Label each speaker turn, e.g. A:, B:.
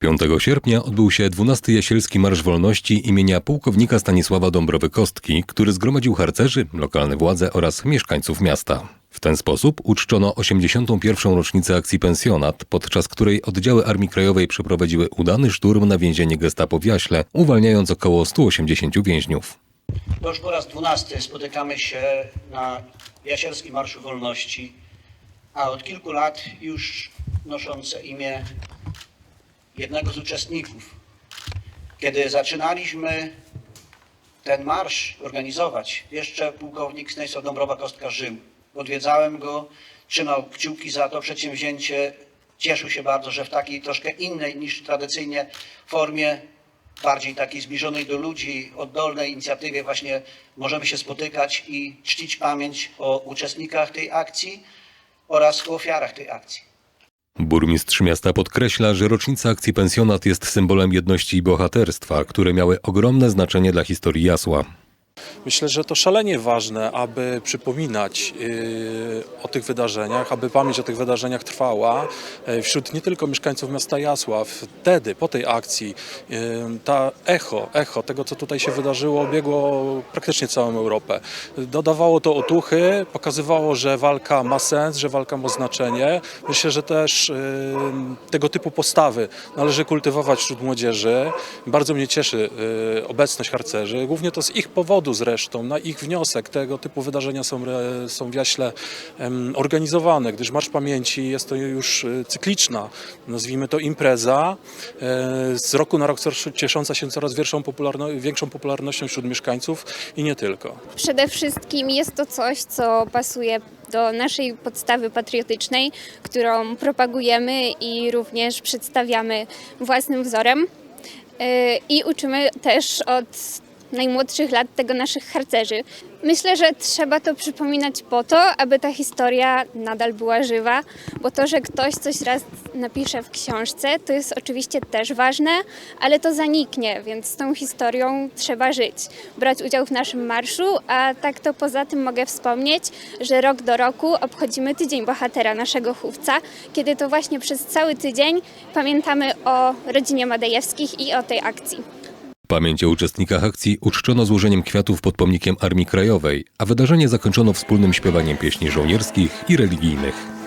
A: 5 sierpnia odbył się 12 Jasielski Marsz Wolności imienia pułkownika Stanisława Dąbrowy-Kostki, który zgromadził harcerzy, lokalne władze oraz mieszkańców miasta. W ten sposób uczczono 81. rocznicę akcji Pensjonat, podczas której oddziały Armii Krajowej przeprowadziły udany szturm na więzienie gestapo w Jaśle, uwalniając około 180 więźniów.
B: Już po raz dwunasty spotykamy się na Jasielskim Marszu Wolności, a od kilku lat już noszące imię jednego z uczestników. Kiedy zaczynaliśmy ten marsz organizować, jeszcze pułkownik Stanisław Dąbrowa-Kostka żył. Odwiedzałem go, trzymał kciuki za to przedsięwzięcie. Cieszył się bardzo, że w takiej troszkę innej niż tradycyjnie formie, bardziej takiej zbliżonej do ludzi, oddolnej inicjatywie właśnie możemy się spotykać i czcić pamięć o uczestnikach tej akcji oraz o ofiarach tej akcji.
A: Burmistrz miasta podkreśla, że rocznica akcji Pensjonat jest symbolem jedności i bohaterstwa, które miały ogromne znaczenie dla historii Jasła.
C: Myślę, że to szalenie ważne, aby przypominać yy, o tych wydarzeniach, aby pamięć o tych wydarzeniach trwała yy, wśród nie tylko mieszkańców miasta Jasław. Wtedy, po tej akcji, yy, ta echo, echo tego, co tutaj się wydarzyło, obiegło praktycznie całą Europę. Dodawało to otuchy, pokazywało, że walka ma sens, że walka ma znaczenie. Myślę, że też tego typu postawy należy kultywować wśród młodzieży. Bardzo mnie cieszy obecność harcerzy, głównie to z ich powodu zresztą, na ich wniosek tego typu wydarzenia są, są w Jaśle organizowane, gdyż Marsz Pamięci jest to już e, cykliczna, nazwijmy to impreza, e, z roku na rok ciesząca się coraz większą, popularno- większą popularnością wśród mieszkańców i nie tylko.
D: Przede wszystkim jest to coś, co pasuje do naszej podstawy patriotycznej, którą propagujemy i również przedstawiamy własnym wzorem. Yy, I uczymy też od najmłodszych lat tego naszych harcerzy. Myślę, że trzeba to przypominać po to, aby ta historia nadal była żywa, bo to, że ktoś coś raz napisze w książce, to jest oczywiście też ważne, ale to zaniknie, więc z tą historią trzeba żyć, brać udział w naszym marszu, a tak to poza tym mogę wspomnieć, że rok do roku obchodzimy Tydzień Bohatera naszego chówca, kiedy to właśnie przez cały tydzień pamiętamy o rodzinie Madejewskich i o tej akcji.
A: Pamięć o uczestnikach akcji uczczono złożeniem kwiatów pod pomnikiem Armii Krajowej, a wydarzenie zakończono wspólnym śpiewaniem pieśni żołnierskich i religijnych.